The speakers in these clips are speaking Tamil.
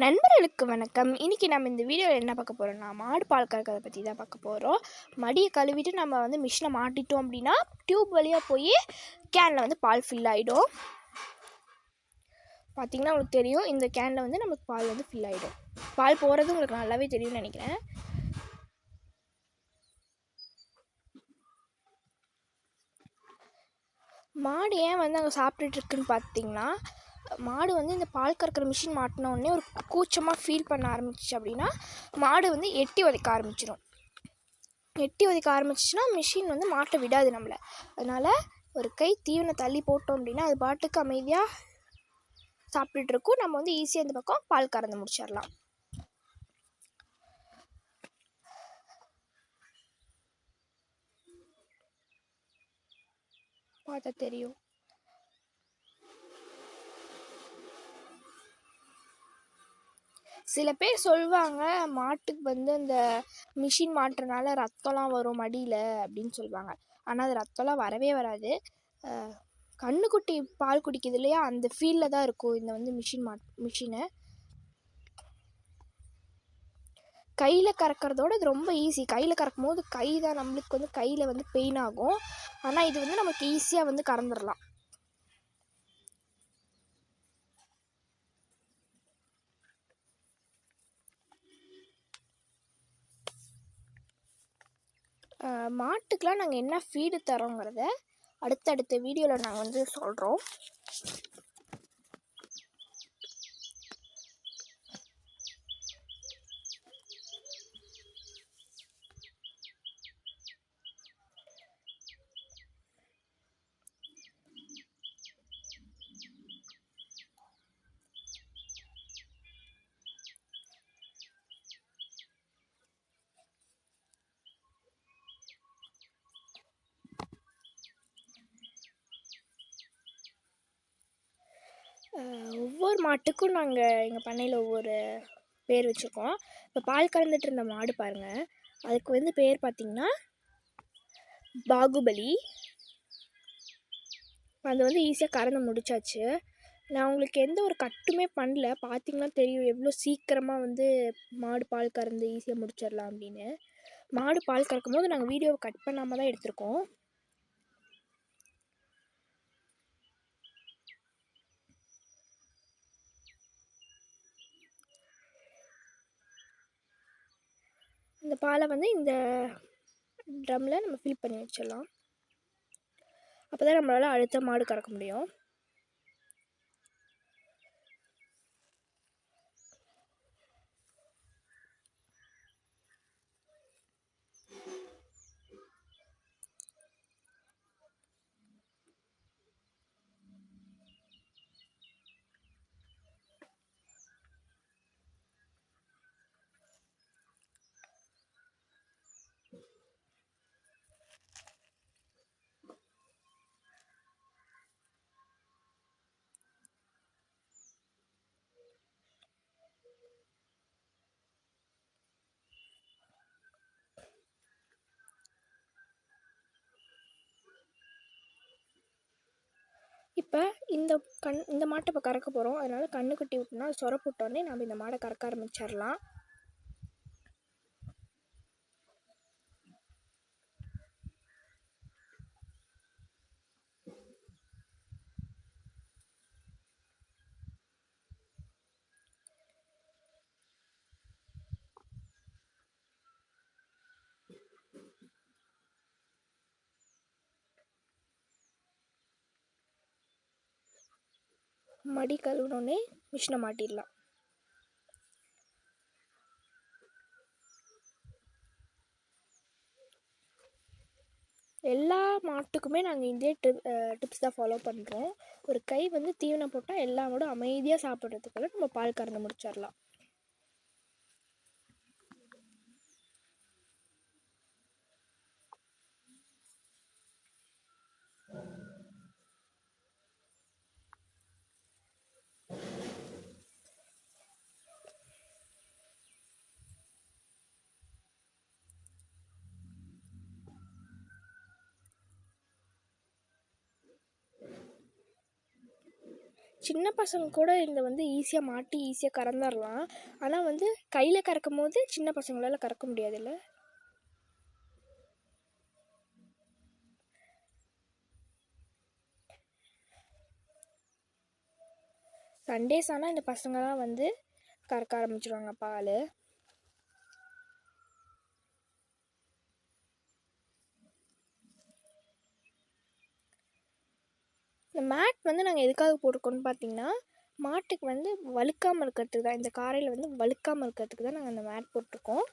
நண்பர்களுக்கு வணக்கம். இன்றைக்கி நம்ம இந்த வீடியோவில் என்ன பார்க்க போகிறோம்னா மாடு பால் கறக்கிறத பற்றி தான் பார்க்க போகிறோம் மடியை கழுவிட்டு நம்ம வந்து மிஷினை மாட்டிட்டோம் அப்படின்னா டியூப் வழியாக போய் கேனில் வந்து பால் ஃபில் ஆகிடும் பார்த்திங்கன்னா உங்களுக்கு தெரியும் இந்த கேனில் வந்து நமக்கு பால் வந்து ஃபில் ஆகிடும் பால் போகிறது உங்களுக்கு நல்லாவே தெரியும்னு நினைக்கிறேன். மாடு ஏன் வந்து அங்கே சாப்பிட்டுட்டு இருக்குன்னு பார்த்தீங்கன்னா மாடு வந்து இந்த பால் கறக்கிற மிஷின் மாட்டினோடனே ஒரு கூச்சமாக ஃபீல் பண்ண ஆரம்பிச்சிச்சு அப்படின்னா மாடு வந்து எட்டி உதைக்க ஆரம்பிச்சிடும் எட்டி உதைக்க ஆரம்பிச்சிச்சுன்னா மிஷின் வந்து மாட்டை விடாது நம்மளை. அதனால் ஒரு கை தீவனை தள்ளி போட்டோம் அப்படின்னா அது பாட்டுக்கு அமைதியாக சாப்பிட்டுட்டு இருக்கும். நம்ம வந்து ஈஸியாக இந்த பக்கம் பால் கறந்து முடிச்சிடலாம் பார்த்தா தெரியும். சில பேர் சொல்லுவாங்க மாட்டுக்கு வந்து அந்த மிஷின் மாட்டுறனால ரத்தம்லாம் வரும் மடியில் அப்படின்னு சொல்லுவாங்க ஆனால் அது ரத்தம்லாம் வரவே வராது. கன்றுக்குட்டி பால் குடிக்குது இல்லையா? அந்த ஃபீலில் தான் இருக்கும் இந்த வந்து மிஷின் மா மிஷினு கையில் கறக்கிறதோட இது ரொம்ப ஈஸி கையில் கறக்கும் போது கை தான் நம்மளுக்கு வந்து கையில் வந்து பெயின் ஆகும். ஆனால் இது வந்து நமக்கு ஈஸியாக வந்து கறந்துடலாம் மாட்டுக்கெலாம் நாங்கள் என்ன ஃபீடு தரோங்கிறத அடுத்தடுத்த வீடியோவில் நாங்கள் வந்து சொல்கிறோம் ஒவ்வொரு மாட்டுக்கும் நாங்கள் எங்கள் பண்ணையில் ஒவ்வொரு பேர் வச்சுருக்கோம். இப்போ பால் கறந்துட்டு இருந்த மாடு பாருங்கள் அதுக்கு வந்து பேர் பார்த்திங்கன்னா பாகுபலி. அது வந்து ஈஸியாக கறந்து முடிச்சாச்சு. நான் உங்களுக்கு எந்த ஒரு கட்டுமே பண்ணல. பார்த்தீங்கன்னா தெரியும் எவ்வளோ சீக்கிரமாக வந்து மாடு பால் கறந்து ஈஸியாக முடிச்சிடலாம் அப்படின்னு. மாடு பால் கறக்கும் போது நாங்கள் வீடியோவை கட் பண்ணாமல் தான் எடுத்திருக்கோம். இந்த பாலை வந்து இந்த ட்ரம்மில் நம்ம ஃபில் பண்ணி வச்சிடலாம். அப்போ தான் நம்மளால் அடுத்த மாடு கறக்க முடியும். இப்போ இந்த கண் இந்த மாட்டை இப்போ கறக்க போகிறோம் அதனால் கண்ணு கட்டி விட்டோம்னா அது சொர போட்டோடனே நம்ம இந்த மாடை கறக்க ஆரம்பிச்சிடலாம். மடி கழுவுனோடனே மிஷினை மாட்டிடலாம். எல்லா மாட்டுக்குமே நாங்கள் இதே டிப் டிப்ஸ் தான் ஃபாலோ பண்ணுறோம் ஒரு கை வந்து தீவனம் போட்டால் எல்லா மாடும் அமைதியாக சாப்பிட்றதுக்குள்ள நம்ம பால் கறந்து முடிச்சிடலாம். சின்ன பசங்க கூட இந்த வந்து ஈஸியாக மாட்டி ஈஸியாக கறந்துடலாம் ஆனால் வந்து கையில் கறக்கும் போது சின்ன பசங்களால் கறக்க முடியாதுல்ல? சண்டேஸ் ஆனால் இந்த பசங்களாம் வந்து கறக்க ஆரம்பிச்சிருவாங்க பால். இந்த மேட் வந்து நாங்கள் எதுக்காக போட்டிருக்கோம்னு பார்த்தீங்கன்னா மாட்டுக்கு வந்து வழுக்காமல் இருக்கிறதுக்கு தான் இந்த காரையில் வந்து வழுக்காமல் இருக்கிறதுக்கு தான் நாங்கள் அந்த மேட் போட்டிருக்கோம்.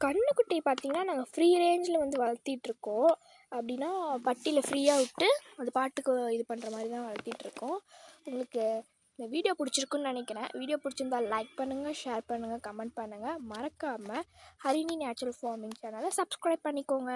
கண்ணுக்குட்டி பார்த்தீங்கன்னா நாங்கள் ஃப்ரீ ரேஞ்சில் வந்து வளர்த்திட்ருக்கோம் அப்படின்னா பட்டியில் ஃப்ரீயாக விட்டு அது பாட்டுக்கு இது பண்ணுற மாதிரி தான் வளர்த்திட்ருக்கோம் உங்களுக்கு இந்த வீடியோ பிடிச்சிருக்குன்னு நினைக்கிறேன். வீடியோ பிடிச்சிருந்தா லைக் பண்ணுங்கள் ஷேர் பண்ணுங்கள் கமெண்ட் பண்ணுங்கள் மறக்காமல் ஹரிணி நேச்சுரல் ஃபார்மிங் சேனலை சப்ஸ்கிரைப் பண்ணிக்கோங்க.